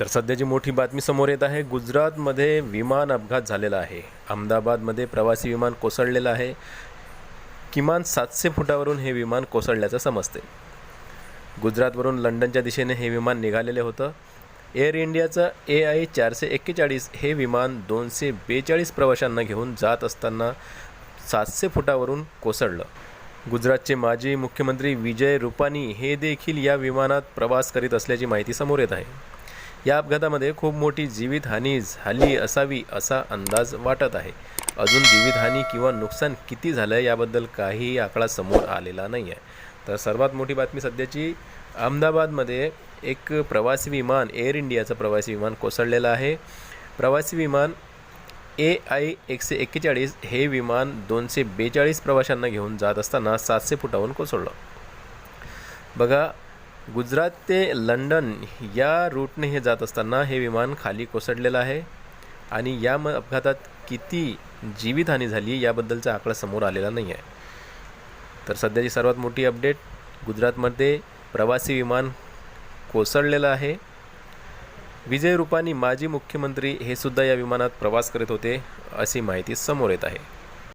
तर सध्याची मोठी बातमी समोर येत आहे. गुजरातमध्ये विमान अपघात झालेला आहे. अहमदाबादमध्ये प्रवासी विमान कोसळलेलं आहे. किमान सातशे फुटावरून हे विमान कोसळल्याचं समजते. गुजरातवरून लंडनच्या दिशेने हे विमान निघालेले होतं. एअर इंडियाचं ए आय चारशे एक्केचाळीस हे विमान दोनशे बेचाळीस प्रवाशांना घेऊन जात असताना सातशे फुटावरून कोसळलं. गुजरातचे माजी मुख्यमंत्री विजय रुपानी हे देखील या विमानात प्रवास करीत असल्याची माहिती समोर येत आहे. या अपघातामध्ये खूप मोठी जीवितहानी झाली असावी असा अंदाज वाटत आहे. अजून जीवितहानी किंवा नुकसान किती झालं याबद्दल काहीही आकडा समोर आलेला नाही आहे तर सर्वात मोठी बातमी सध्याची अहमदाबादमध्ये एक प्रवासी विमान एअर इंडियाचं प्रवासी विमान कोसळलेलं आहे. प्रवासी विमान ए आय एकशे एक्केचाळीस हे विमान दोनशे बेचाळीस प्रवाशांना घेऊन जात असताना सातशे फुटावरून कोसळलं. बघा गुजरात ते लंडन या रूटने हे जात असताना हे विमान खाली कोसळलेलं आहे आणि या म अपघातात किती जीवितहानी झाली याबद्दलचा आकडा समोर आलेला नाही आहे तर सध्याची सर्वात मोठी अपडेट गुजरातमध्ये प्रवासी विमान कोसळलेलं आहे. विजय रुपानी माजी मुख्यमंत्री हे सुद्धा या विमानात प्रवास करीत होते अशी माहिती समोर येत आहे.